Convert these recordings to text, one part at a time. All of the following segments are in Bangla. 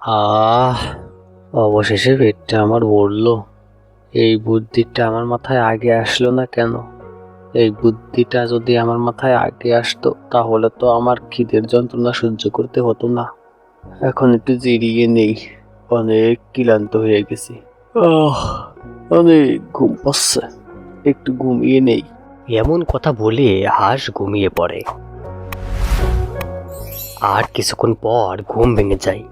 আহ, অবশেষে পেটটা আমার ভরলো। এই বুদ্ধিটা আমার মাথায় আগে আসলো না কেন? এই বুদ্ধিটা যদি আমার মাথায় আগে আসতো, তাহলে তো আমার খিদের যন্ত্রণা সহ্য করতে হতো না। এখন একটু জিরিয়ে নেই। অনেক ক্লান্ত হয়ে গেছি। অনেক ঘুম পাচ্ছে। একটু ঘুমিয়ে নেই। এমন কথা বলে হাঁস ঘুমিয়ে পড়ে। আর কিছুক্ষণ পর ঘুম ভেঙে যায়।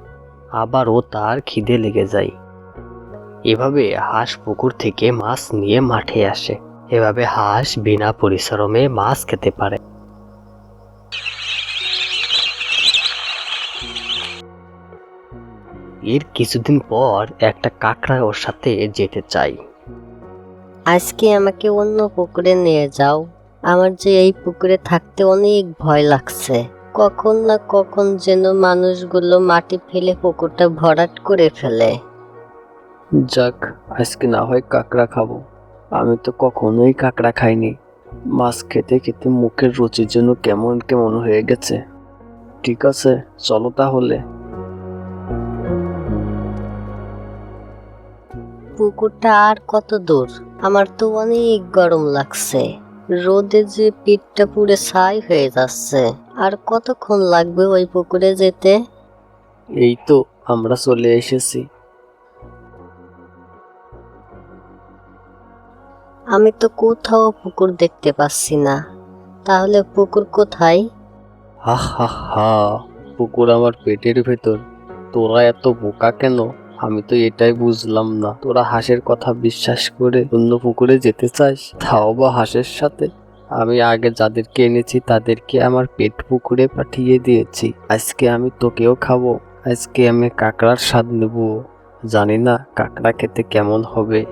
আবারও তার খিদে লেগে যায়। এভাবে হাঁস পুকুর থেকে মাছ নিয়ে মাঠে আসে। এভাবে হাঁস বিনা পরিশ্রমে মাছ খেতে পারে। এর কিছুদিন পর একটা কাকড়া ওর সাথে যেতে চাই। আজকে আমাকে অন্য পুকুরে নিয়ে যাও। আমার যে এই পুকুরে থাকতে অনেক ভয় লাগছে। কখন না কখন যেন মানুষগুলো মাটি ফেলে পুকুরটা ভরাট করে ফেলে। যাক আজকে না হয় কাঁকড়া খাব। আমি তো কখনোই কাঁকড়া খাইনি। মাছ খেতে খেতে মুখের রুচির জন্য কেমন কেমন হয়ে গেছে। ঠিক আছে চলো তাহলে। পুকুরটা আর কত দূর? আমার তো অনেক গরম লাগছে। রোদে যে পিঠটা পুড়ে ছাই হয়ে যাচ্ছে। আর কতক্ষণ লাগবে ওই পুকুরে যেতে? এই তো আমরা চলে এসেছি। আমি তো কোথাও পুকুর দেখতে পাচ্ছি না। তাহলে পুকুর কোথায়? হা হা হা পুকুর আমার পেটের ভেতর। তোরা এত বোকা কেন? আমি তো এটাই বুঝলাম না। তোরা হাঁসের কথা বিশ্বাস করে অন্য পুকুরে যেতে চাস? তাও বা হাঁসের সাথে? আমি আগে যাদেরকে এনেছি, তাদেরকে আমার পেট পুকুরে পাঠিয়ে দিয়েছি। আজকে আমি তোকেও খাব। আজকে আমি কাঁকড়ার স্বাদ নেব। জানি না কাঁকড়া খেতে কেমন হবে।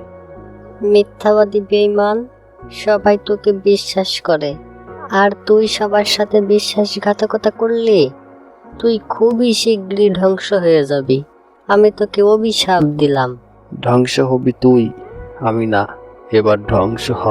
মিথ্যাবাদী বেঈমান, সবাই তোকে বিশ্বাস করে। আর তুই সবার সাথে বিশ্বাসঘাতকতা করলে? তুই খুবই শীঘ্রই ধ্বংস হয়ে যাবি। আমি তোকে অভিশাপ দিলাম। ধ্বংস হবি তুই আমি না এবার ধ্বংস হ।